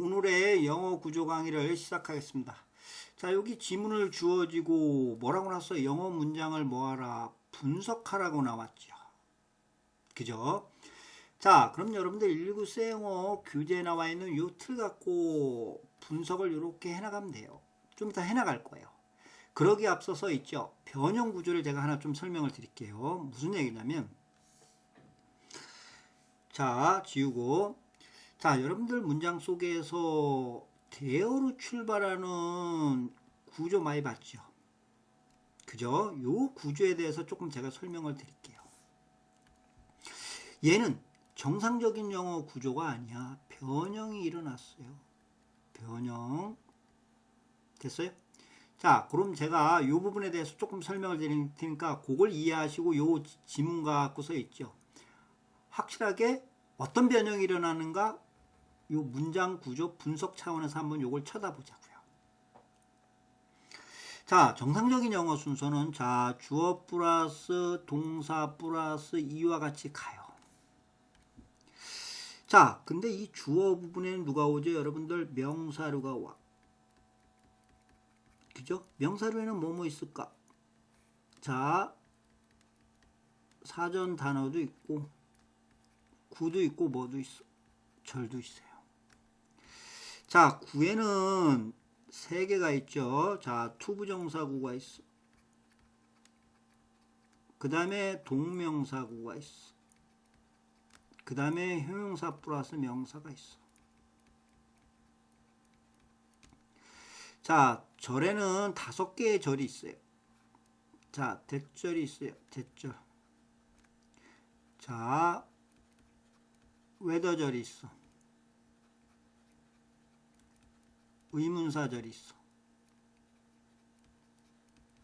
오늘의 영어 구조 강의를 시작하겠습니다. 자, 여기 지문을 주어지고 뭐라고 나왔어요? 영어 문장을 뭐하라? 분석하라고 나왔죠. 그죠? 자, 그럼 여러분들 119세 영어 교재에 나와 있는 요 틀 갖고 분석을 이렇게 해나가면 돼요. 좀 이따 해나갈 거예요. 그러기 앞서서 있죠. 변형 구조를 제가 하나 좀 설명을 드릴게요. 무슨 얘기냐면, 자, 지우고, 자, 여러분들 문장 속에서 대어로 출발하는 구조 많이 봤죠? 그죠? 요 구조에 대해서 조금 제가 설명을 드릴게요. 얘는 정상적인 영어 구조가 아니야. 변형이 일어났어요. 변형. 됐어요? 자, 그럼 제가 이 부분에 대해서 조금 설명을 드릴 테니까 그걸 이해하시고 요 지문 갖고 서 있죠. 확실하게 어떤 변형이 일어나는가 요 문장 구조 분석 차원에서 한번 요걸 쳐다보자고요. 자, 정상적인 영어 순서는 자, 주어 플러스 동사 플러스 이와 같이 가요. 자, 근데 이 주어 부분에는 누가 오죠? 여러분들 명사류가 와. 그죠? 명사류에는 뭐뭐 있을까? 자, 사전 단어도 있고 구도 있고 뭐도 있어. 절도 있어요. 자, 구에는 세 개가 있죠. 자, 투부정사구가 있어. 그 다음에 동명사구가 있어. 그 다음에 형용사 플러스 명사가 있어. 자, 절에는 다섯 개의 절이 있어요. 자, 대절이 있어요. 대절. 자, 웨더절이 있어. 의문사절이 있어.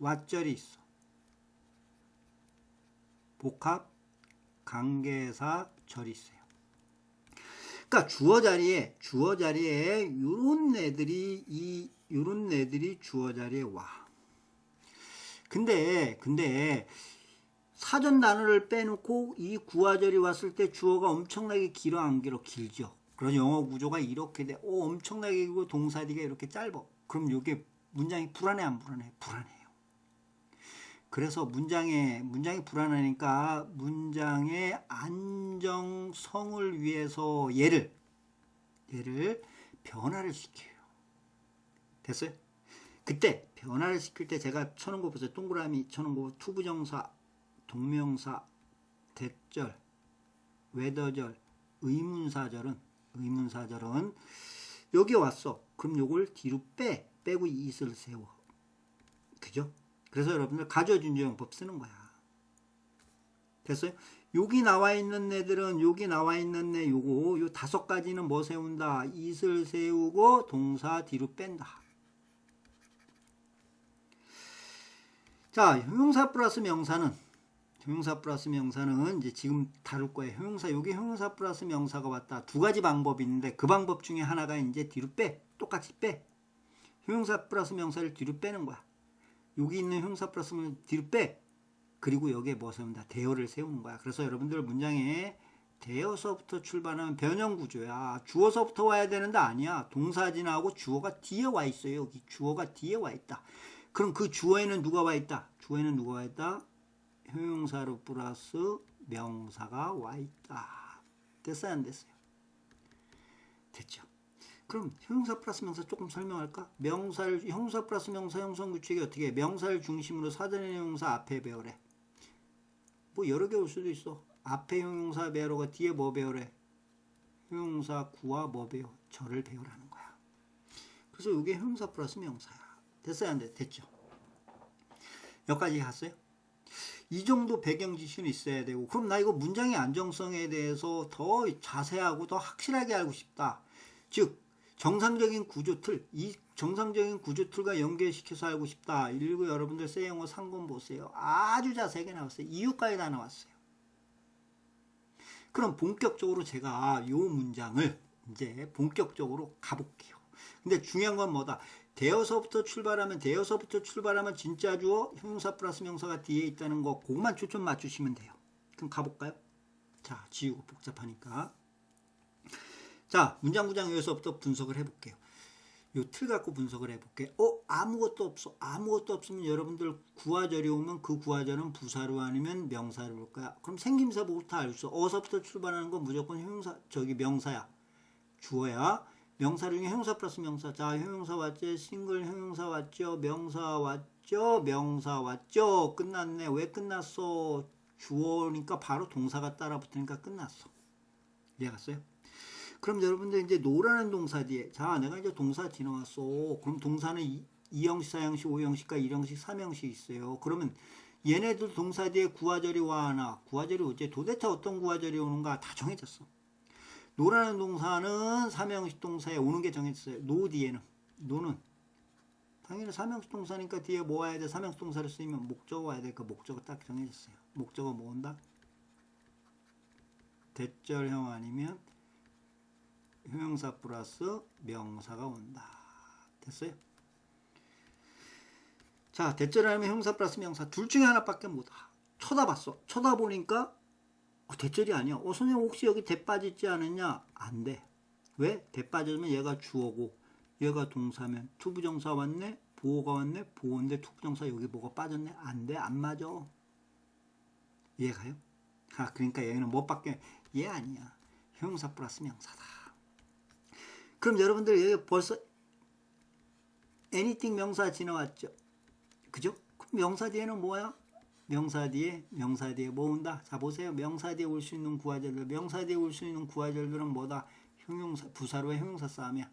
왓절이 있어. 복합 관계사 절이 있어요. 그러니까 주어 자리에 주어 자리에 요런 애들이 이 요런 애들이 주어 자리에 와. 근데 근데 사전 단어를 빼놓고 이 구화절이 왔을 때 주어가 엄청나게 길어 안 길어 길죠. 그런 영어 구조가 이렇게 돼. 오 엄청나게 길고 동사디가 이렇게 짧아. 그럼 이게 문장이 불안해 안 불안해? 불안해요. 그래서 문장에 문장이 불안하니까 문장의 안정성을 위해서 얘를 얘를 변화를 시켜요. 됐어요? 그때 변화를 시킬 때 제가 쳐놓은 거 보세요. 동그라미 쳐놓은 거 투부정사, 동명사, 대절, 외더절, 의문사절은 의문사절은 여기 왔어. 그럼 요걸 뒤로 빼. 빼고 이슬 세워. 그죠? 그래서 여러분들 가져준조용법 쓰는 거야. 됐어요? 여기 나와 있는 애들은 여기 나와 있는 애 요거 요 다섯 가지는 뭐 세운다? 이슬 세우고 동사 뒤로 뺀다. 자, 형용사 플러스 명사는 형용사 플러스 명사는 이제 지금 다룰 거예요. 형용사 여기 형용사 플러스 명사가 왔다. 두 가지 방법이 있는데 그 방법 중에 하나가 이제 뒤로 빼. 똑같이 빼. 형용사 플러스 명사를 뒤로 빼는 거야. 여기 있는 형용사 플러스 명사 뒤로 빼. 그리고 여기에 뭐 세운다? 대어를 세우는 거야. 그래서 여러분들 문장에 대어서부터 출발하면 변형 구조야. 주어서부터 와야 되는데 아니야. 동사 진하고 주어가 뒤에 와 있어요. 여기 주어가 뒤에 와 있다. 그럼 그 주어에는 누가 와 있다? 주어에는 누가 와 있다? 형용사로 플러스 명사가 와 있다. 됐어요? 안 됐어요? 됐죠? 그럼 형용사 플러스 명사 조금 설명할까? 명사를 형용사 플러스 명사 형성 규칙이 어떻게 해? 명사를 중심으로 사전의 형용사 앞에 배우래. 뭐 여러 개 올 수도 있어. 앞에 형용사 배우가 뒤에 뭐 배우래? 형용사 구와 뭐 배우? 절을 배우라는 거야. 그래서 이게 형용사 플러스 명사야. 됐어요? 안 돼? 됐죠? 여기까지 갔어요? 이 정도 배경 지식은 있어야 되고 그럼 나 이거 문장의 안정성에 대해서 더 자세하고 더 확실하게 알고 싶다. 즉 정상적인 구조 틀, 이 정상적인 구조 틀과 연결시켜서 알고 싶다. 일부 여러분들 세 영어 상권 보세요. 아주 자세하게 나왔어요. 이유까지 다 나왔어요. 그럼 본격적으로 제가 이 문장을 이제 본격적으로 가볼게요. 근데 중요한 건 뭐다? 대어서부터 출발하면 대어서부터 출발하면 진짜 주어 형용사 플러스 명사가 뒤에 있다는 거 그것만 초점 맞추시면 돼요. 그럼 가볼까요? 자 지우고 복잡하니까 자, 문장 구장 여기서부터 분석을 해볼게요. 요 틀 갖고 분석을 해볼게요. 어, 아무것도 없어. 아무것도 없으면 여러분들 구화절이 오면 그 구화절은 부사로 아니면 명사로 올 거야. 그럼 생김새부터 알 수. 어서부터 출발하는 건 무조건 형용사, 저기 명사야. 주어야. 명사 중에 형용사 플러스 명사. 자, 형용사 왔죠? 싱글 형용사 왔죠? 명사 왔죠? 명사 왔죠? 끝났네. 왜 끝났어? 주어니까 바로 동사가 따라 붙으니까 끝났어. 이해 갔어요? 그럼 여러분들 이제 노라는 동사 뒤에 자 내가 이제 동사 지나왔어 그럼 동사는 이, 2형식, 4형식, 5형식과 1형식, 3형식 있어요 그러면 얘네들 동사 뒤에 구화절이 와나 구화절이 오지 도대체 어떤 구화절이 오는가 다 정해졌어 노라는 동사는 3형식 동사에 오는 게 정해졌어요 노 뒤에는 노는 당연히 3형식 동사니까 뒤에 뭐 와야 돼 3형식 동사를 쓰면 목적어 와야 돼그 목적어 딱 정해졌어요 목적어 뭐 온다 대절형 아니면 형용사 플러스 명사가 온다. 됐어요? 자, 대절하면 형사 플러스 명사 둘 중에 하나밖에 못 와. 쳐다봤어. 쳐다보니까 어, 대절이 아니야. 어, 선생님 혹시 여기 대 빠지지 않았냐? 안 돼. 왜? 대 빠지면 얘가 주어고 얘가 동사면 투부정사 왔네? 보호가 왔네? 보호인데 투부정사 여기 뭐가 빠졌네? 안 돼. 안 맞아. 이해가요? 아, 그러니까 얘는 뭐 밖에 얘 아니야. 형용사 플러스 명사다. 그럼 여러분들 여기 벌써 anything 명사 지나왔죠? 그죠? 그럼 명사 뒤에는 뭐야? 명사 뒤에 명사 뒤에 뭐 온다? 자 보세요. 명사 뒤에 올 수 있는 구화절들 명사 뒤에 올 수 있는 구화절들은 뭐다? 형용사 부사로의 형용사 싸움이야.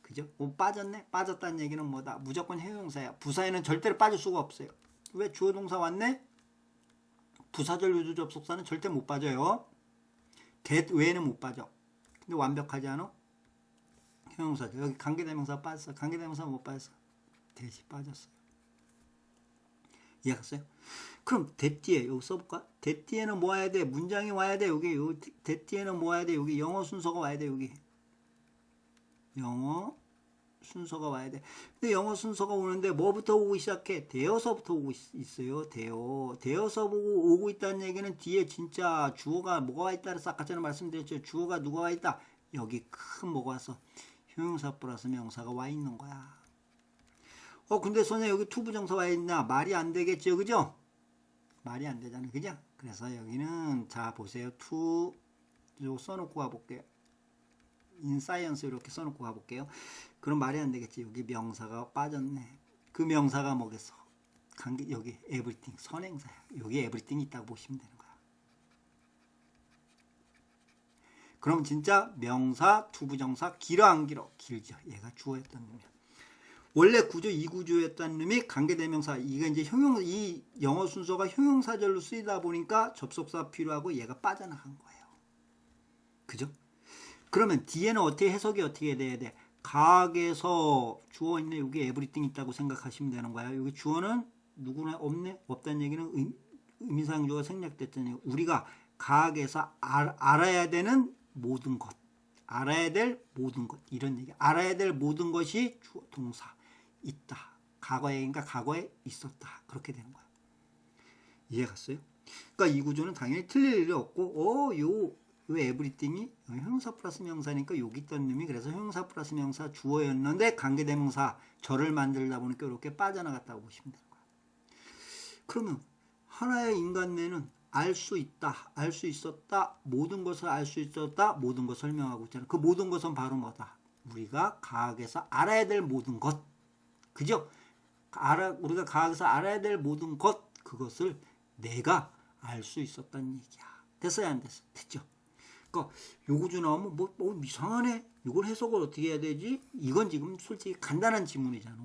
그죠? 뭐 빠졌네? 빠졌다는 얘기는 뭐다? 무조건 형용사야. 부사에는 절대로 빠질 수가 없어요. 왜 주어 동사 왔네? 부사절 유주 접속사는 절대 못 빠져요. get 외에는 못 빠져. 근데 완벽하지 않아? 형용사 여기 관계대명사 빠졌어. 관계대명사 못 빠졌어. 대시 빠졌어요. 이해갔어요? 그럼 대띠에 여기 써볼까? 대띠에는 뭐 와야 돼? 문장이 와야 돼. 여기 요 대띠에는 뭐 와야 돼? 여기 영어 순서가 와야 돼. 여기 영어 순서가 와야 돼. 근데 영어 순서가 오는데 뭐부터 오기 시작해? 대여서부터 오고 있, 어요 대여. 대여서 보고 오고 있다는 얘기는 뒤에 진짜 주어가 뭐가 와 있다를 싹 아까 전에 말씀드렸죠. 주어가 누가 와 있다? 여기 큰 뭐가 와서 형용사 플러스 명사가 와 있는 거야. 어 근데 선생님 여기 투부정사 와 있나? 말이 안 되겠죠. 그죠? 말이 안 되잖아요. 그죠? 그래서 여기는 자 보세요. 투요 써놓고 가볼게요. 인사이언스 이렇게 써놓고 가볼게요. 그럼 말이 안 되겠지. 여기 명사가 빠졌네. 그 명사가 뭐겠어? 관계 여기 everything 선행사야. 여기 everything 있다고 보시면 되는 거야. 그럼 진짜 명사, 투부정사 길어 안 길어? 길죠. 얘가 주어였던 놈이야. 원래 구조 이 구조였던 놈이 관계대명사 이게 이제 형용 이 영어 순서가 형용사절로 쓰이다 보니까 접속사 필요하고 얘가 빠져나간 거예요. 그죠? 그러면 뒤에는 어떻게 해석이 어떻게 돼야 돼? 가학에서 주어 있네 여기 에브리띵 있다고 생각하시면 되는 거야. 여기 주어는 누구나 없네 없다는 얘기는 의, 의미상주어가 생략됐잖아요. 우리가 가학에서 알, 알아야 되는 모든 것, 알아야 될 모든 것 이런 얘기. 알아야 될 모든 것이 주어 동사 있다. 과거에인가 과거에 있었다. 그렇게 되는 거야. 이해 갔어요? 그러니까 이 구조는 당연히 틀릴 일이 없고, 어, 요, 요 에브리띵이 형용사 플러스 명사니까 여기 있던 놈이 그래서 형용사 플러스 명사 주어였는데 관계대명사 절을 만들다 보니까 이렇게 빠져나갔다고 보시면 되는 거야. 그러면 하나의 인간 뇌는 알 수 있다, 알 수 있었다, 모든 것을 알 수 있었다, 모든 것을 설명하고 있잖아. 그 모든 것은 바로 뭐다? 우리가 과학에서 알아야 될 모든 것. 그죠? 알아, 우리가 과학에서 알아야 될 모든 것, 그것을 내가 알 수 있었다는 얘기야. 됐어요, 안 됐어? 됐죠? 그러니까 요 구조 나오면 뭐, 뭐 이상하네. 이걸 해석을 어떻게 해야 되지? 이건 지금 솔직히 간단한 지문이잖아.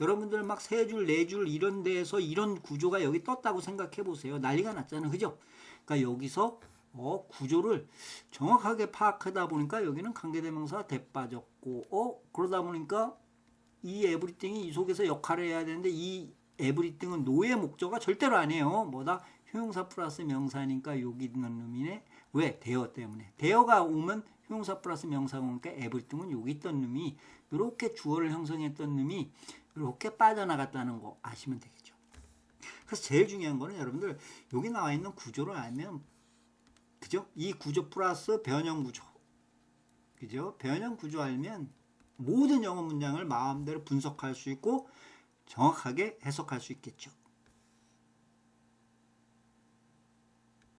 여러분들 막 세 줄, 네 줄 이런 데에서 이런 구조가 여기 떴다고 생각해 보세요. 난리가 났잖아. 그죠? 그러니까 여기서 어, 구조를 정확하게 파악하다 보니까 여기는 관계대명사 대 빠졌고, 어, 그러다 보니까 이 에브리띵이 이 속에서 역할을 해야 되는데 이 에브리띵은 노예 목적어가 절대로 아니에요. 뭐다? 형용사 플러스 명사니까 여기 있는 놈이네. 왜? 대어 때문에. 대어가 오면 형용사 플러스 명사가 오니까 에브리띵은 여기 있던 놈이 이렇게 주어를 형성했던 놈이 이렇게 빠져나갔다는 거 아시면 되겠죠. 그래서 제일 중요한 거는 여러분들 여기 나와 있는 구조를 알면 그죠? 이 구조 플러스 변형 구조 그죠? 변형 구조 알면 모든 영어 문장을 마음대로 분석할 수 있고 정확하게 해석할 수 있겠죠.